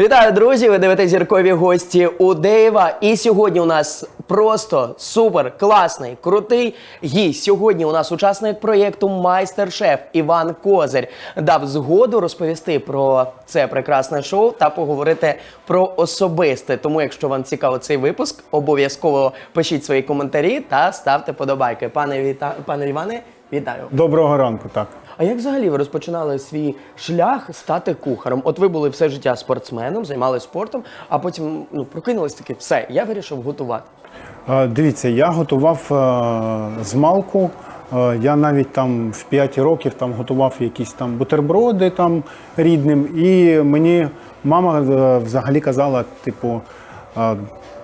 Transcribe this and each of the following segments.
Вітаю, друзі! Ви дивитесь зіркові гості у Дейва. І сьогодні у нас просто супер класний, крутий гість. Сьогодні у нас учасник проєкту Майстер-шеф Іван Козир дав згоду розповісти про це прекрасне шоу та поговорити про особисте. Тому, якщо вам цікаво цей випуск, обов'язково пишіть свої коментарі та ставте подобайки. Пане Віта... пане Іване, вітаю. Доброго ранку, так. А як взагалі ви розпочинали свій шлях стати кухарем? От ви були все життя спортсменом, займалися спортом, а потім ну прокинулись таки, все, я вирішив готувати. Е, Дивіться, я готував е, з малку. Е, Я навіть там в 5 років там готував якісь там бутерброди там рідним. І мені мама е, взагалі казала, типу. е,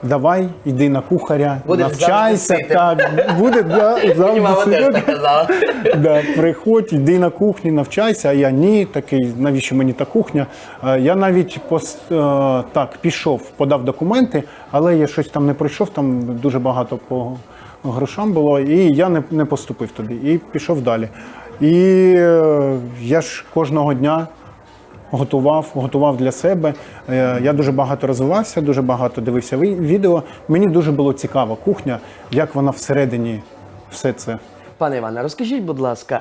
Давай, йди на кухаря, Будеш навчайся. Так, буде да, завжди мама теж так казала. Да, приходь, йди на кухню, навчайся. А я ні, такий, навіщо мені та кухня? Е, Я навіть пос, е, так пішов, подав документи, але я щось там не пройшов, там дуже багато по грошам було, і я не, не поступив туди. І пішов далі. І е, я ж кожного дня готував, готував для себе. Е, Я дуже багато розвивався, дуже багато дивився ві- відео. Мені дуже було цікаво кухня, як вона всередині все це. Пане Іване, розкажіть, будь ласка,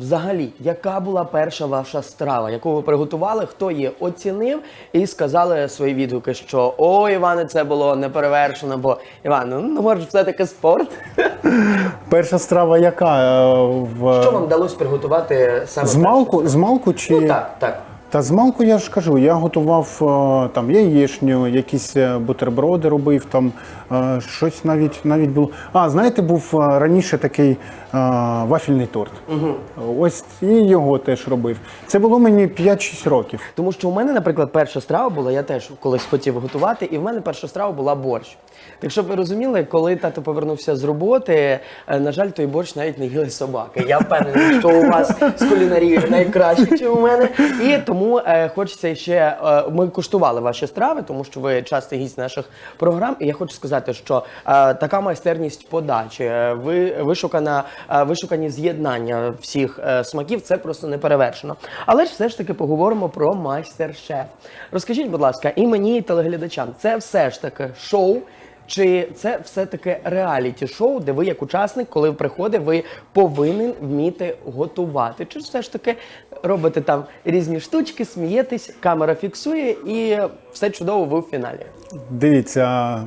взагалі, яка була перша ваша страва, яку ви приготували, хто її оцінив і сказали свої відгуки, що о, Іване, це було неперевершено, бо Іван, ну, ну може, все-таки спорт. Перша страва яка? Е, В... Що вам вдалося приготувати саме? З перше? малку, з малку чи Ну так, так. Та з малку я ж кажу, я готував е, там яєчню, якісь е, бутерброди робив, там е, щось навіть навіть було. А знаєте, був раніше такий е, вафельний торт. Угу. Ось і його теж робив. Це було мені 5-6 років. Тому що у мене, наприклад, перша страва була, я теж колись хотів готувати, і в мене перша страва була борщ. Так щоб ви розуміли, коли тато повернувся з роботи, е, на жаль, той борщ навіть не їли собаки. Я впевнений, що у вас з кулінарією найкраще, ніж у мене. І тому е, хочеться ще. Е, ми куштували ваші страви, тому що ви частий гість наших програм. І я хочу сказати, що е, така майстерність подачі, е, ви вишукана, е, вишукані з'єднання всіх е, смаків, це просто не перевершено. Але ж все ж таки поговоримо про майстер-шеф. Розкажіть, будь ласка, і мені, і телеглядачам, це все ж таки шоу. Чи це все-таки реаліті шоу, де ви як учасник, коли приходите, ви повинен вміти готувати? Чи все ж таки робите там різні штучки, смієтесь, камера фіксує і все чудово ви в фіналі? Дивіться,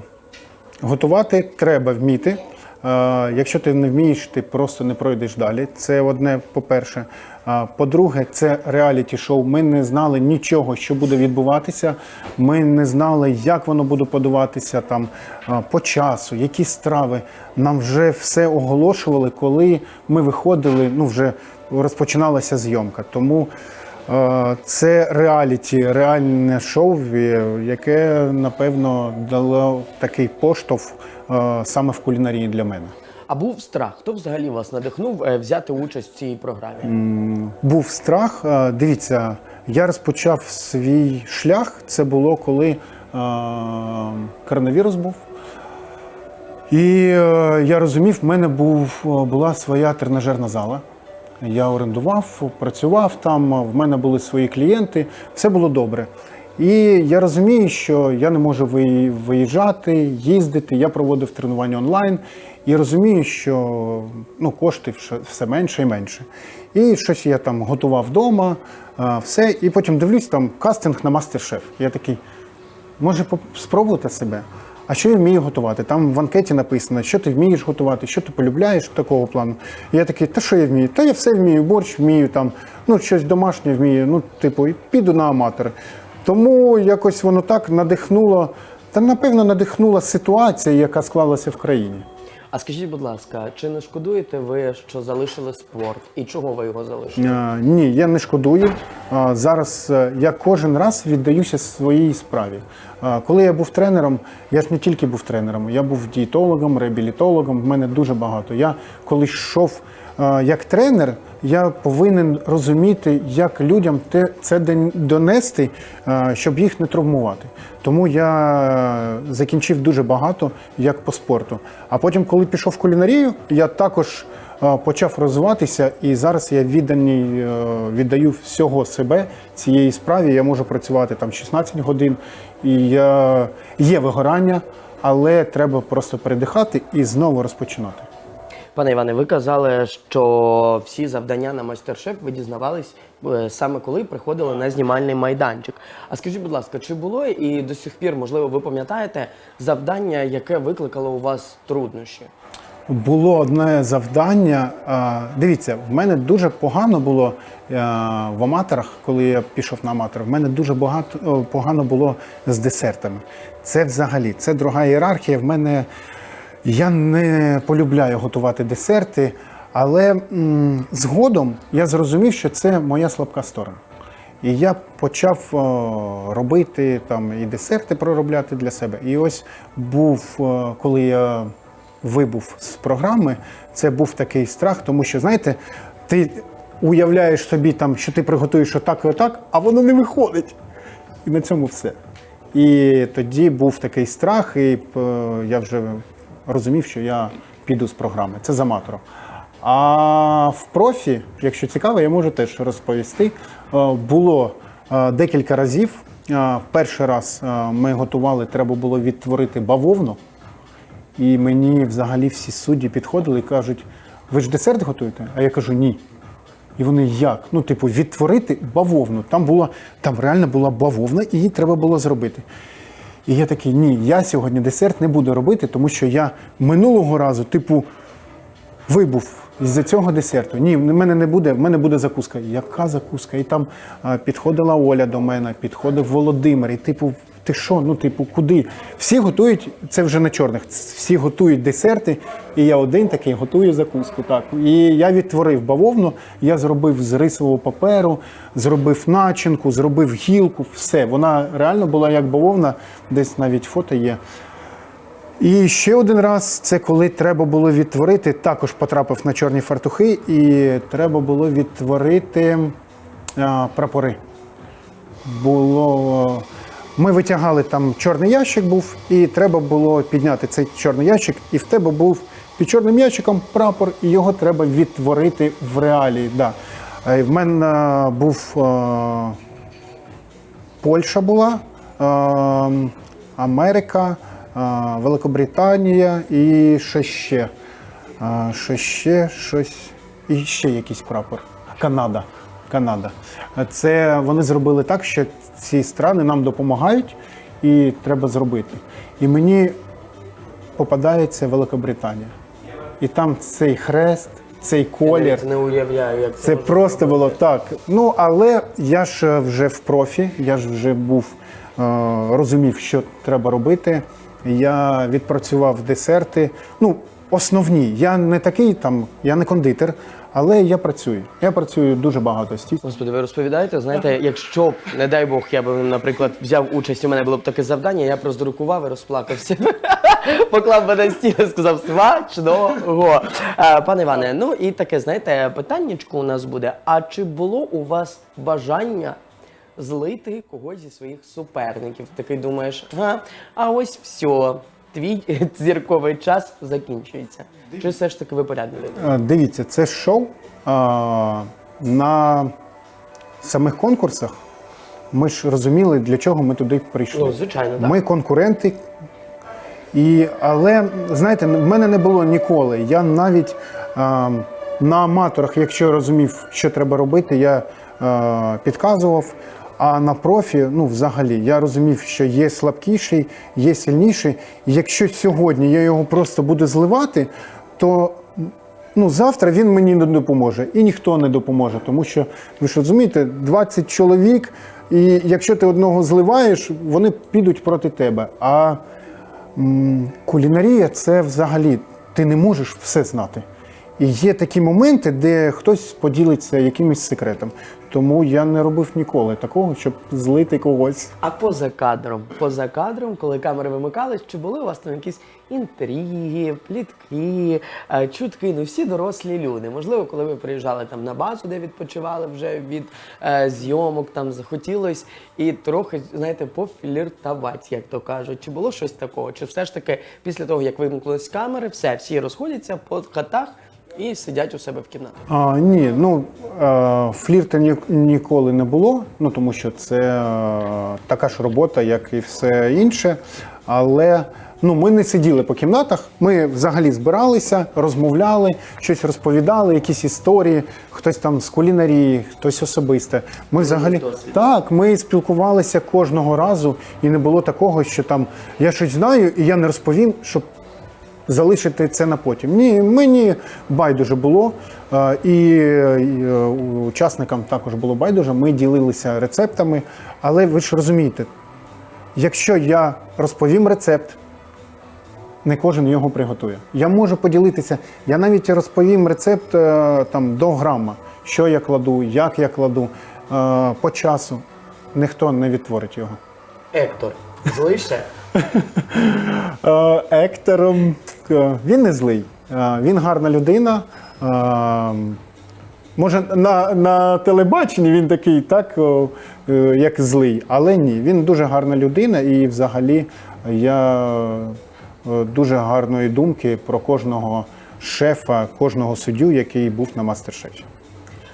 готувати треба вміти. Е, Якщо ти не вмієш, ти просто не пройдеш далі. Це одне, по-перше. А, По-друге, це реаліті-шоу. Ми не знали нічого, що буде відбуватися. Ми не знали, як воно буде подаватися там по часу, які страви. Нам вже все оголошували, коли ми виходили. Ну вже розпочиналася зйомка. Тому Це реаліті, реальне шоу, яке напевно дало такий поштовх саме в кулінарії для мене. А був страх? Хто взагалі вас надихнув е, взяти участь в цій програмі? Був страх. Е, Дивіться, я розпочав свій шлях. Це було коли е, коронавірус був. І я розумів, в мене був, була своя тренажерна зала. Я орендував, працював там, в мене були свої клієнти, все було добре. І я розумію, що я не можу виїжджати, їздити. Я проводив тренування онлайн і розумію, що ну, коштів ще все менше і менше. І щось я там готував вдома, все. І потім дивлюсь, там кастинг на мастер-шеф. Я такий, може, спробувати себе. А що я вмію готувати? Там в анкеті написано, що ти вмієш готувати, що ти полюбляєш такого плану. І я такий, та що я вмію? Та я все вмію, борщ вмію, там, ну, щось домашнє вмію, ну, типу, піду на аматори. Тому якось воно так надихнуло, та напевно надихнула ситуація, яка склалася в країні. А скажіть, будь ласка, чи не шкодуєте ви, що залишили спорт? І чого ви його залишили? А, Ні, я не шкодую. А, Зараз е, я кожен раз віддаюся своїй справі. А, Коли я був тренером, я ж не тільки був тренером, я був дієтологом, реабілітологом. В мене дуже багато. Я коли йшов е, як тренер, я повинен розуміти, як людям те- це дон- донести, е, щоб їх не травмувати. Тому я закінчив дуже багато як по спорту. А потім, коли пішов в кулінарію, я також е, почав розвиватися, і зараз я відданий, е, віддаю всього себе цієї справі. Я можу працювати там 16 годин, і я, є вигорання, але треба просто передихати і знову розпочинати. Пане Іване, ви казали, що всі завдання на майстер-шеф ви дізнавались е, саме коли приходили на знімальний майданчик. А скажіть, будь ласка, чи було і до сих пір, можливо, ви пам'ятаєте завдання, яке викликало у вас труднощі? Було одне завдання. Дивіться, в мене дуже погано було е, в аматорах, коли я пішов на аматор. В мене дуже багато погано було з десертами. Це взагалі це друга ієрархія. В мене я не полюбляю готувати десерти, але м, згодом я зрозумів, що це моя слабка сторона. І я почав о, робити там і десерти проробляти для себе. І ось був, о, коли я вибув з програми, це був такий страх, тому що, знаєте, ти уявляєш собі, там, що ти приготуєш отак і отак, а воно не виходить. І на цьому все. І тоді був такий страх, і е, я вже розумів, що я піду з програми. Це з аматором. А в профі, якщо цікаво, я можу теж розповісти. Е, Було е, декілька разів. Е, Перший раз ми готували, треба було відтворити бавовну. І мені взагалі всі судді підходили і кажуть: ви ж десерт готуєте? А я кажу, ні. І вони як? Ну, типу, відтворити бавовну. Там була, там реально була бавовна, і її треба було зробити. І я такий, ні, я сьогодні десерт не буду робити, тому що я минулого разу, типу, вибув із-за цього десерту. Ні, в мене не буде, в мене буде закуска. Яка закуска? І там а, підходила Оля до мене, підходив Володимир, і типу. Ти що, ну типу, куди? Всі готують, це вже на чорних, всі готують десерти, і я один такий готую закуску. Так. І я відтворив бавовну, я зробив з рисового паперу, зробив начинку, зробив гілку, все. Вона реально була як бавовна, десь навіть фото є. І ще один раз, це коли треба було відтворити, також потрапив на чорні фартухи, і треба було відтворити а, прапори. Було. Ми витягали там чорний ящик був, і треба було підняти цей чорний ящик, і в тебе був під чорним ящиком прапор, і його треба відтворити в реалії. Да. Е, В мене був е, Польща була, е, Америка, е, Великобританія і що ще? Е, Що ще щось. І ще якийсь прапор. Канада. Канада. Це вони зробили так, що ці страни нам допомагають і треба зробити. І мені попадається Великобританія. І там цей хрест, цей колір. Я не уявляю, як це, Це просто було так. Ну але я ж е, вже в профі, я ж вже був е, розумів, що треба робити. Я відпрацював десерти. Ну, основні. Я не такий там, я не кондитер, але я працюю. Я працюю дуже багато стів. Господи, ви розповідаєте, знаєте, якщо б, не дай Бог, я б, наприклад, взяв участь, у мене було б таке завдання, я б роздрукував і розплакався. Поклав би на стіл і сказав смачного. Е, Пане Іване, ну і таке, знаєте, питаннячко у нас буде. А чи було у вас бажання злити когось зі своїх суперників? Такий думаєш, га, а ось все, твій зірковий час закінчується. Чи все ж таки ви? Е, Дивіться, це шоу а, на самих конкурсах. Ми ж розуміли, для чого ми туди прийшли. Ну, звичайно, так. Ми конкуренти. І, але, знаєте, в мене не було ніколи. Я навіть а, на аматорах, якщо розумів, що треба робити, я а, підказував. А на профі, ну взагалі, я розумів, що є слабкіший, є сильніший. Якщо сьогодні я його просто буду зливати, то ну, завтра він мені не допоможе і ніхто не допоможе. Тому що ви ж розумієте, 20 чоловік, і якщо ти одного зливаєш, вони підуть проти тебе. А м, кулінарія це взагалі ти не можеш все знати. Є такі моменти, де хтось поділиться якимось секретом. Тому я не робив ніколи такого, щоб злити когось. А поза кадром, поза кадром, коли камери вимикались, чи були у вас там якісь інтриги, плітки, е, чутки? Ну всі дорослі люди. Можливо, коли ви приїжджали там на базу, де відпочивали вже від е, зйомок, там захотілось і трохи, знаєте, пофліртувати, як то кажуть. Чи було щось такого? Чи все ж таки після того, як вимкнулись камери, все, всі розходяться по хатах і сидять у себе в кімнаті. А, ні, ну е, флірта ні, ніколи не було, ну тому що це е, така ж робота, як і все інше. Але ну, ми не сиділи по кімнатах, ми взагалі збиралися, розмовляли, щось розповідали, якісь історії, хтось там з кулінарії, хтось особисте. Ми взагалі так, ми спілкувалися кожного разу, і не було такого, що там я щось знаю, і я не розповім, щоб залишити це на потім. Ні, мені байдуже було, е, і е, учасникам також було байдуже. Ми ділилися рецептами, але ви ж розумієте, якщо я розповім рецепт, не кожен його приготує. Я можу поділитися. Я навіть розповім рецепт е, там до грама, що я кладу, як я кладу, по часу. Ніхто не відтворить його. Ектор, злий шеф. Е, Ектором е, він не злий. Е, Він гарна людина. Може, на, на телебаченні він такий, так, як злий, але ні, він дуже гарна людина, і взагалі я дуже гарної думки про кожного шефа, кожного суддю, який був на мастер-шефі.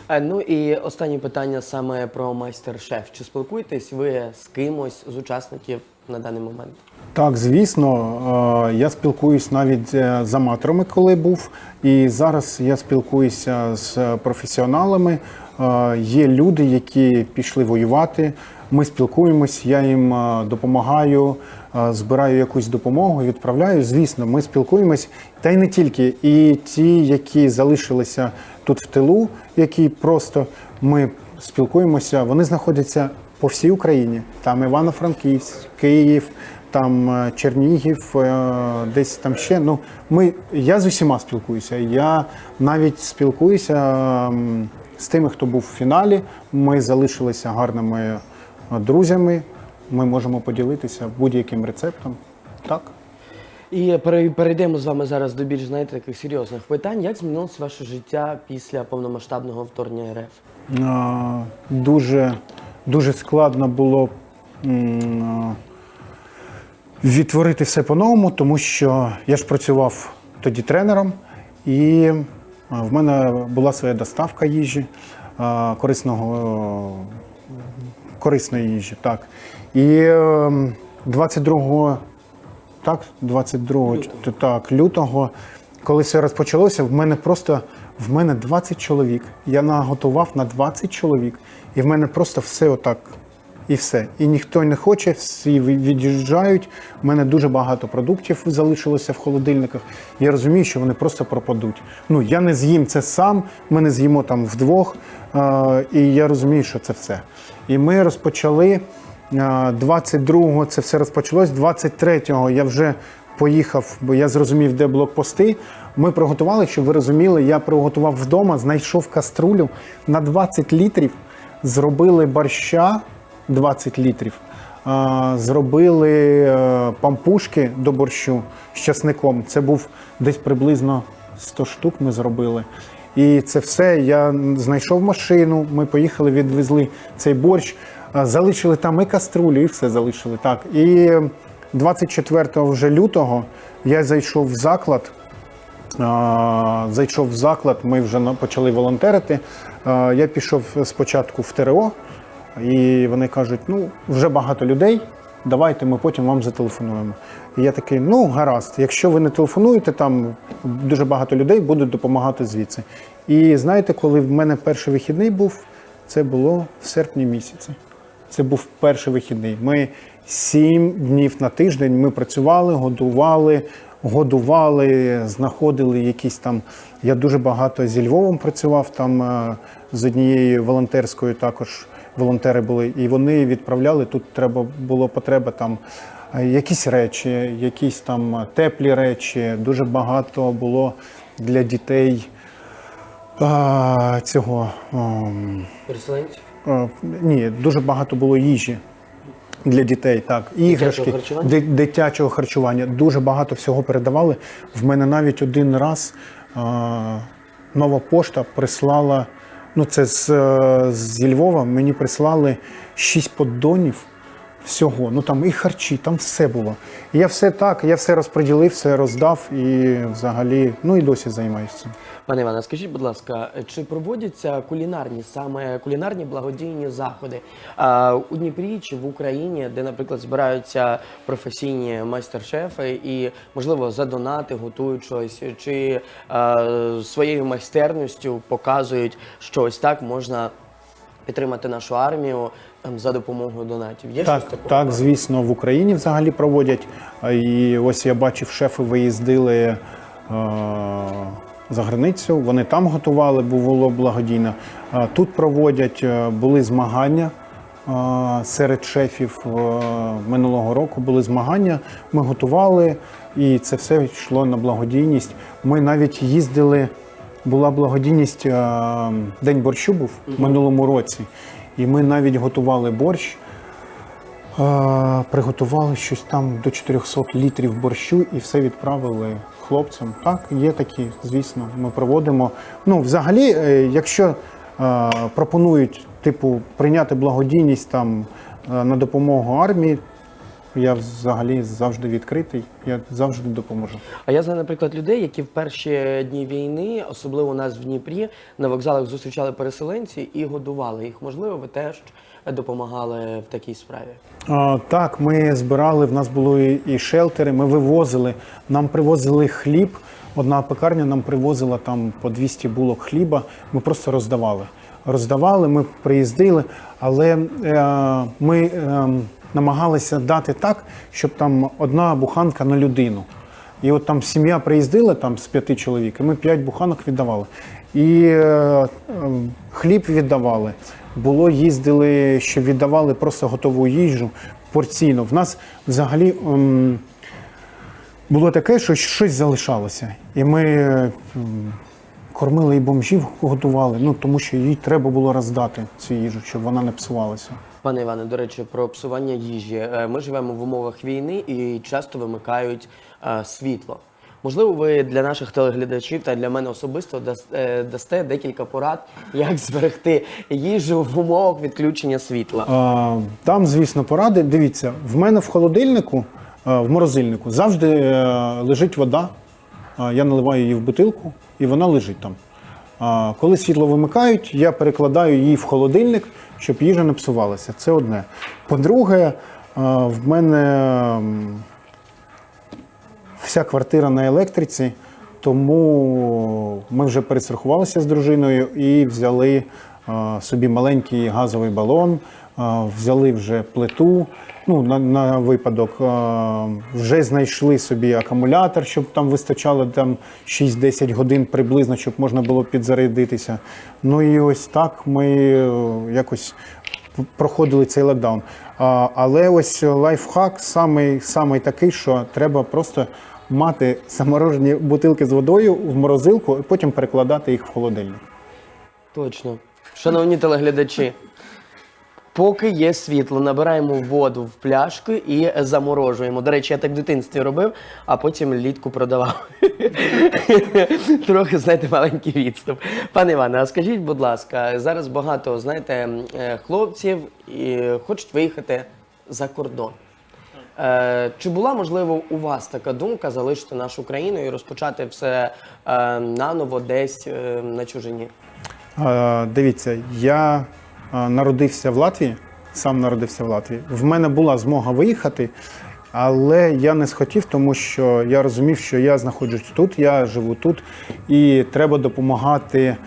Е, Ну і останнє питання саме про майстер-шеф. Чи спілкуєтесь ви з кимось з учасників на даний момент? Так, звісно, е, я спілкуюсь навіть е, з аматорами, коли був, і зараз я спілкуюся з професіоналами. Є люди, які пішли воювати. Ми спілкуємось, я їм допомагаю, збираю якусь допомогу, відправляю. Звісно, ми спілкуємось, та й не тільки. І ті, які залишилися тут в тилу, які просто ми спілкуємося, вони знаходяться по всій Україні. Там Івано-Франківськ, Київ, там е, Чернігів, е, десь там ще. Ну, ми, я з усіма спілкуюся. Я навіть спілкуюся з тими, хто був в фіналі. Ми залишилися гарними е, друзями. Ми можемо поділитися будь-яким рецептом. Так. І перейдемо з вами зараз до більш знаєте таких серйозних питань. Як змінилося ваше життя після повномасштабного вторгнення РФ? А, Дуже, дуже складно було відтворити все по-новому, тому що я ж працював тоді тренером, і в мене була своя доставка їжі, корисного, корисної їжі. Так. І ем, 22 так, 22 лютого. Так, лютого, коли все розпочалося, в мене просто в мене 20 чоловік. Я наготував на 20 чоловік, і в мене просто все отак. І все. І ніхто не хоче, всі від'їжджають. У мене дуже багато продуктів залишилося в холодильниках. Я розумію, що вони просто пропадуть. Ну я не з'їм це сам, ми не з'їмо там вдвох. І я розумію, що це все. І ми розпочали. Е, 22-го це все розпочалось. 23-го я вже поїхав, бо я зрозумів, де блокпости. Ми приготували, щоб ви розуміли, я приготував вдома, знайшов каструлю на 20 літрів, зробили борща 20 літрів, зробили е, пампушки до борщу з часником. Це був десь приблизно 100 штук ми зробили. І це все я знайшов машину. Ми поїхали, відвезли цей борщ, залишили там і каструлю, і все залишили. Так. І 24 вже лютого я зайшов в заклад. Зайшов в заклад, ми вже почали волонтерити. Я пішов спочатку в ТРО, і вони кажуть: ну, вже багато людей, давайте ми потім вам зателефонуємо. І я такий, ну гаразд, якщо ви не телефонуєте, там дуже багато людей будуть допомагати звідси. І знаєте, коли в мене перший вихідний був, це було в серпні місяці. Це був перший вихідний. Ми сім днів на тиждень ми працювали, годували, годували, знаходили якісь там. Я дуже багато зі Львовом працював там е, з однією волонтерською також волонтери були, і вони відправляли. Тут треба було потреба там е, якісь речі, якісь там теплі речі. Дуже багато було для дітей а, цього. Переселенців? Е, Ні, дуже багато було їжі для дітей. Так, іграшки, харчування? ди- дитячого харчування. Дуже багато всього передавали. В мене навіть один раз е, нова пошта прислала. Ну, це з, е, зі Львова мені прислали шість поддонів всього. Ну там і харчі, там все було. І я все так, я все розподілив, все роздав і взагалі, ну і досі займаюся. Пане Іване, скажіть, будь ласка, чи проводяться кулінарні саме кулінарні благодійні заходи а, у Дніпрі чи в Україні, де, наприклад, збираються професійні майстер-шефи і, можливо, за донати готують щось, чи а, своєю майстерністю показують, що ось так можна підтримати нашу армію там, за допомогою донатів? Є Так, щось так, звісно, в Україні взагалі проводять. І ось я бачив, шефи виїздили е, за границю, вони там готували, бо було благодійно. А Тут проводять, е, були змагання е, серед шефів е, минулого року. Були змагання, ми готували, і це все йшло на благодійність. Ми навіть їздили. Була благодійність е, День борщу був в минулому році, і ми навіть готували борщ. Приготували щось там до 400 літрів борщу і все відправили хлопцям. Так, є такі, звісно, ми проводимо. Ну, взагалі, е, якщо е, пропонують, типу, прийняти благодійність там е, на допомогу армії, я взагалі завжди відкритий, я завжди допоможу. А я знаю, наприклад, людей, які в перші дні війни, особливо у нас в Дніпрі, на вокзалах зустрічали переселенці і годували їх. Можливо, ви теж допомагали в такій справі. А, так, ми збирали, в нас були і шелтери, ми вивозили, нам привозили хліб. Одна пекарня нам привозила там по 200 булок хліба, ми просто роздавали. Роздавали, ми приїздили, але е, ми е, намагалися дати так, щоб там одна буханка на людину. І от там сім'я приїздила там з п'яти чоловік, і ми п'ять буханок віддавали. І е, е, хліб віддавали. Було, їздили, що віддавали просто готову їжу порційно. В нас взагалі ем, було таке, що щось залишалося. І ми е, м, кормили і бомжів готували, ну тому що їй треба було роздати цю їжу, щоб вона не псувалася. Пане Іване, до речі, про псування їжі. Е, Ми живемо в умовах війни і часто вимикають е, світло. Можливо, ви для наших телеглядачів та для мене особисто е, дасте декілька порад, як зберегти їжу в умовах відключення світла. Там, звісно, поради. Дивіться, в мене в холодильнику, в морозильнику завжди лежить вода. Я наливаю її в бутилку, і вона лежить там. Коли світло вимикають, я перекладаю її в холодильник, щоб їжа не псувалася. Це одне. По-друге, в мене вся квартира на електриці, тому ми вже перестрахувалися з дружиною і взяли собі маленький газовий балон, взяли вже плиту. Ну, на, на випадок вже знайшли собі акумулятор, щоб там вистачало там 6-10 годин приблизно, щоб можна було підзарядитися. Ну і ось так ми е, якось проходили цей локдаун. Але ось лайфхак самий, самий такий, що треба просто мати заморожені бутилки з водою в морозилку і потім перекладати їх в холодильник. Точно. Шановні телеглядачі, поки є світло, набираємо воду в пляшку і заморожуємо. До речі, я так в дитинстві робив, а потім літку продавав. Трохи, знаєте, маленький відступ. Пане Іване, а скажіть, будь ласка, зараз багато, знаєте, е, хлопців і хочуть виїхати за кордон. Е, Чи була можливо у вас така думка залишити нашу країну і розпочати все е, наново десь на чужині? Дивіться, я народився в Латвії, сам народився в Латвії. В мене була змога виїхати, але я не схотів, тому що я розумів, що я знаходжусь тут, я живу тут, і треба допомагати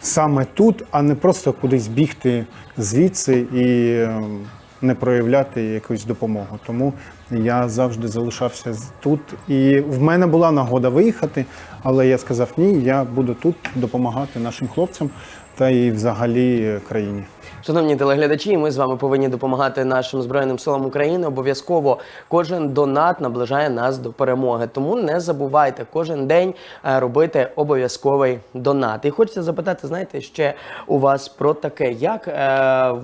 саме тут, а не просто кудись бігти звідси і ем, не проявляти якусь допомогу. Тому я завжди залишався тут. І в мене була нагода виїхати, але я сказав ні, я буду тут допомагати нашим хлопцям та і взагалі е, країні. Шановні телеглядачі, ми з вами повинні допомагати нашим збройним силам України. Обов'язково кожен донат наближає нас до перемоги. Тому не забувайте кожен день е, робити обов'язковий донат. І хочеться запитати, знаєте, ще у вас про таке, як е,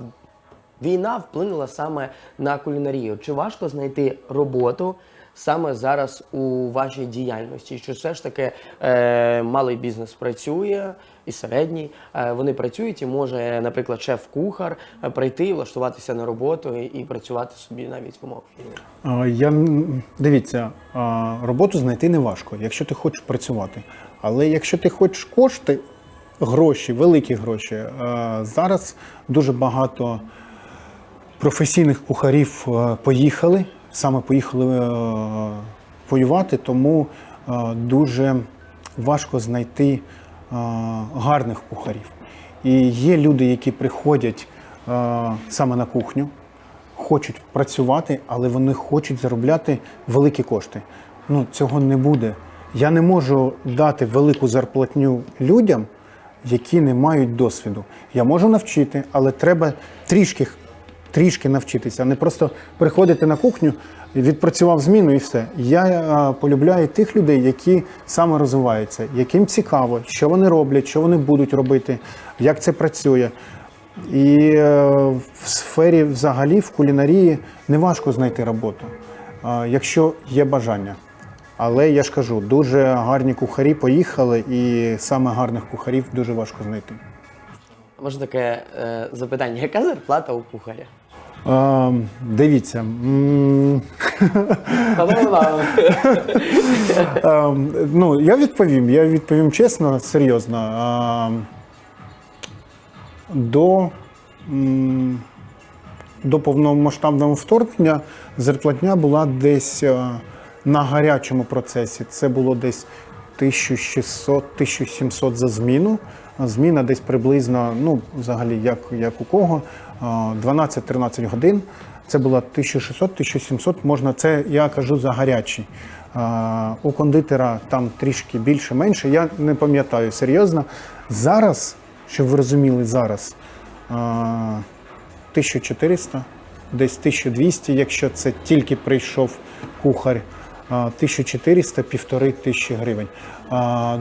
Війна вплинула саме на кулінарію. Чи важко знайти роботу саме зараз у вашій діяльності? Чи все ж таки е, малий бізнес працює і середній? Е, вони працюють і може, наприклад, шеф-кухар е, прийти, влаштуватися на роботу і, працювати собі навіть в умовах? Я дивіться, роботу знайти не важко, якщо ти хочеш працювати. Але якщо ти хочеш кошти, гроші, великі гроші, зараз дуже багато професійних кухарів е, поїхали, саме поїхали е, воювати, тому е, дуже важко знайти е, гарних кухарів. І є люди, які приходять саме на кухню, хочуть працювати, але вони хочуть заробляти великі кошти. Ну, цього не буде. Я не можу дати велику зарплатню людям, які не мають досвіду. Я можу навчити, але треба трішки, трішки навчитися, а не просто приходити на кухню, відпрацював зміну і все. Я е, полюбляю тих людей, які саме розвиваються, яким цікаво, що вони роблять, що вони будуть робити, як це працює. І е, в сфері взагалі в кулінарії не важко знайти роботу, е, якщо є бажання. Але я ж кажу, дуже гарні кухарі поїхали, і саме гарних кухарів дуже важко знайти. Може таке е, запитання: яка зарплата у кухаря? Е, дивіться, м, е, ну, я відповім, я відповім чесно, серйозно. Е, до, м, до повномасштабного вторгнення зарплатня була десь е, на гарячому процесі. Це було десь 1600-1700 за зміну. А Зміна десь приблизно, ну, взагалі, як, як у кого, 12-13 годин. Це було 1600-1700, можна, це я кажу за гарячий. У кондитера там трішки більше, менше. Я не пам'ятаю серйозно. Зараз, щоб ви розуміли, зараз 1400, десь 1200, якщо це тільки прийшов кухар, 1400, півтори тисячі гривень.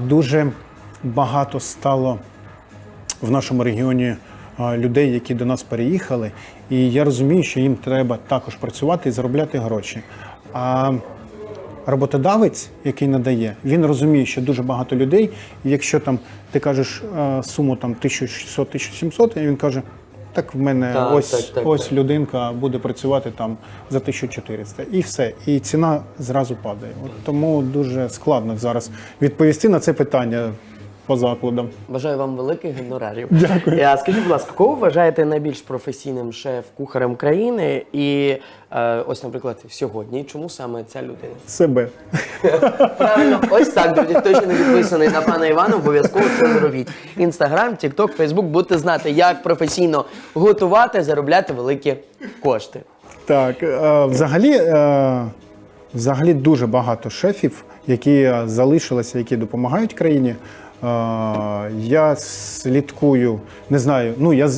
Дуже багато стало в нашому регіоні людей, які до нас переїхали, і я розумію, що їм треба також працювати і заробляти гроші. А роботодавець, який надає, він розуміє, що дуже багато людей, і якщо там ти кажеш суму там 1600-1700, і він каже. Так, в мене Так, ось так, так, ось так. людинка буде працювати там за 1400. І все. І ціна зразу падає. От тому дуже складно зараз відповісти на це питання по закладам. Бажаю вам великих гонорарів. Дякую. А скажіть, будь ласка, кого вважаєте найбільш професійним шеф-кухарем країни? І е, ось, наприклад, сьогодні. Чому саме ця людина? Себе. Правильно, ось так, друзі. Хто ще не підписаний на пана Івана, обов'язково це зробіть. Інстаграм, Тікток, Фейсбук, будете знати, як професійно готувати, заробляти великі кошти. Так, е, взагалі, е, взагалі дуже багато шефів, які е, залишилися, які допомагають країні. Я слідкую, не знаю, ну я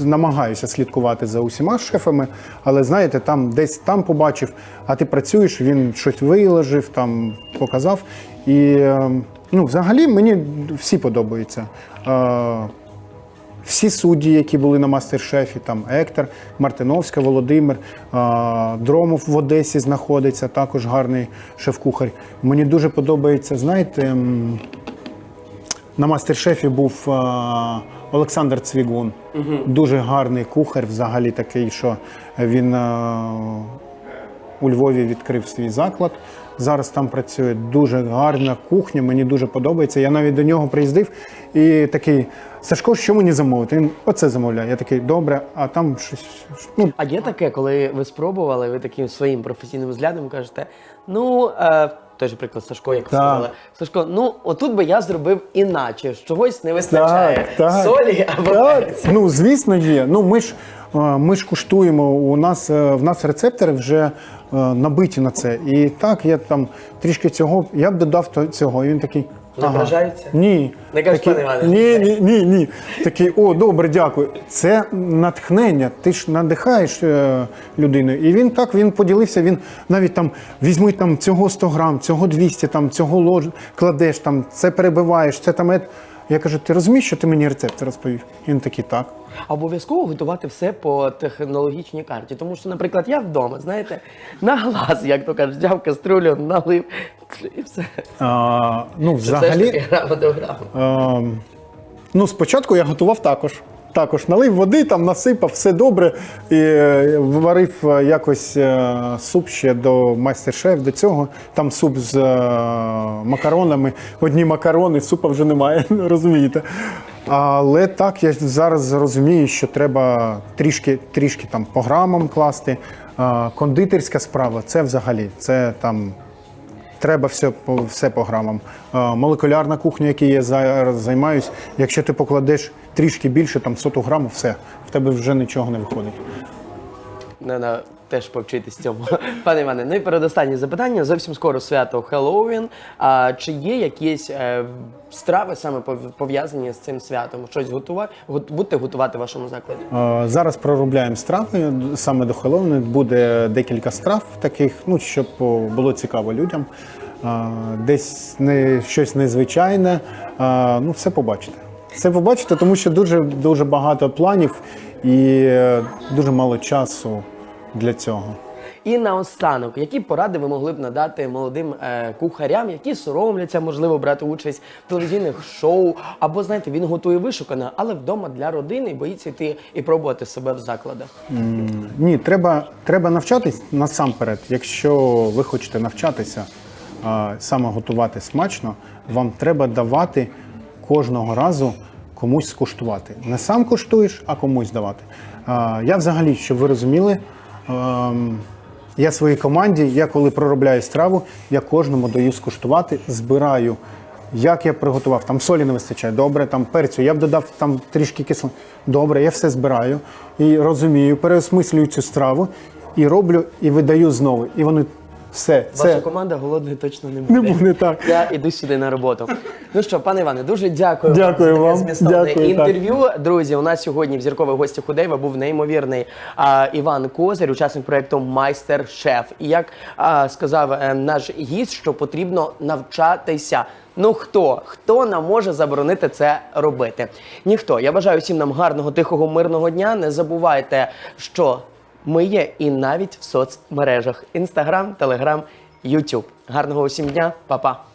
намагаюся слідкувати за усіма шефами, але знаєте, там десь там побачив, а ти працюєш, він щось виложив, там показав. І е, ну, взагалі мені всі подобаються. Всі судді, які були на мастер-шефі, там Ектор, Мартиновська, Володимир, Дромов в Одесі знаходиться, також гарний шеф-кухар. Мені дуже подобається, знаєте, на мастер-шефі був а, Олександр Цвігун. Дуже гарний кухар, взагалі такий, що він а, у Львові відкрив свій заклад. Зараз там працює дуже гарна кухня, мені дуже подобається. Я навіть до нього приїздив і такий, Сашко, що мені замовити? Він оце замовляє. Я такий, добре, а там щось. Ну, А є таке, коли ви спробували, ви таким своїм професійним взглядом кажете, ну, е, той же приклад Сашко, як ви Так. сказали, Сашко, ну отут би я зробив іначе, чогось не вистачає. Солі або так. перцю. Ну, звісно, є. Ну, ми ж, е, ми ж куштуємо, у нас, е, в нас рецептори вже е, набиті на це. І так, я там трішки цього, я б додав цього. І він такий. Не ображається? Ні. Не кажеш, пане Іване? Ні, ні, ні, ні. Такий, о, добре, дякую. Це натхнення. Ти ж надихаєш е, людину. І він так він поділився. Він навіть там візьми там цього 100 грам, цього 200, там цього лож кладеш, там це перебиваєш, це там. ет. Я кажу, ти розумієш, що ти мені рецепт розповів? Він такий, так. Обов'язково готувати все по технологічній карті. Тому що, наприклад, я вдома, знаєте, на глаз, як то кажуть, взяв каструлю, налив і все. А, ну, Це ж таки взагалі, грама до граму. Ем, ну, спочатку я готував також. Також налив води, там насипав, все добре. І е, варив е, якось е, суп ще до майстер-шеф, до цього. Там суп з макаронами. Одні макарони, супа вже немає, розумієте. Але так, я зараз розумію, що треба трішки, трішки там по грамам класти. Кондитерська справа це взагалі, це там Треба все все по грамам. Молекулярна кухня, якою я зараз займаюсь, якщо ти покладеш трішки більше, там соту грамів, все, в тебе вже нічого не виходить. Треба теж повчитись цьому. Пане Іване, ну і передостаннє запитання. Зовсім скоро свято Хеллоуін. А чи є якісь е, страви саме пов'язані з цим святом? Щось готувати, будете готувати в вашому закладі? Е, Зараз проробляємо страви саме до Хеллоуіну. Буде декілька страв таких, ну щоб було цікаво людям. Е, Десь не щось незвичайне. Е, Ну, все побачите. Все побачите, тому що дуже дуже багато планів і е, дуже мало часу для цього. І наостанок, які поради ви могли б надати молодим е, кухарям, які соромляться, можливо, брати участь в телевізійних шоу, або знаєте, він готує вишукано, але вдома для родини боїться йти і пробувати себе в закладах. Ні, треба, треба навчатись насамперед. Якщо ви хочете навчатися а, саме готувати смачно, вам треба давати кожного разу комусь скуштувати. Не сам куштуєш, а комусь давати. Я взагалі, щоб ви розуміли, ем, я своїй команді, я коли проробляю страву, я кожному даю скуштувати, збираю. Як я приготував, там солі не вистачає, добре, там перцю, я б додав там трішки кисло. Добре, я все збираю і розумію, переосмислюю цю страву і роблю, і видаю знову. І вони все, Ваша це команда голодною точно не буде. не буде так. Я іду сюди на роботу. Ну що, пане Іване, дуже дякую, Дякую за таке вам. змістовне Дякую, так. інтерв'ю. Друзі, у нас сьогодні в зіркових гостях Худейва був неймовірний а, Іван Козир, учасник проєкту Майстер Шеф. І як а, сказав е, наш гість, що потрібно навчатися. Ну хто? Хто нам може заборонити це робити? Ніхто. Я бажаю всім нам гарного, тихого, мирного дня. Не забувайте, що ми є і навіть в соцмережах: Інстаграм, Телеграм, Ютюб. Гарного усім дня, Па-па.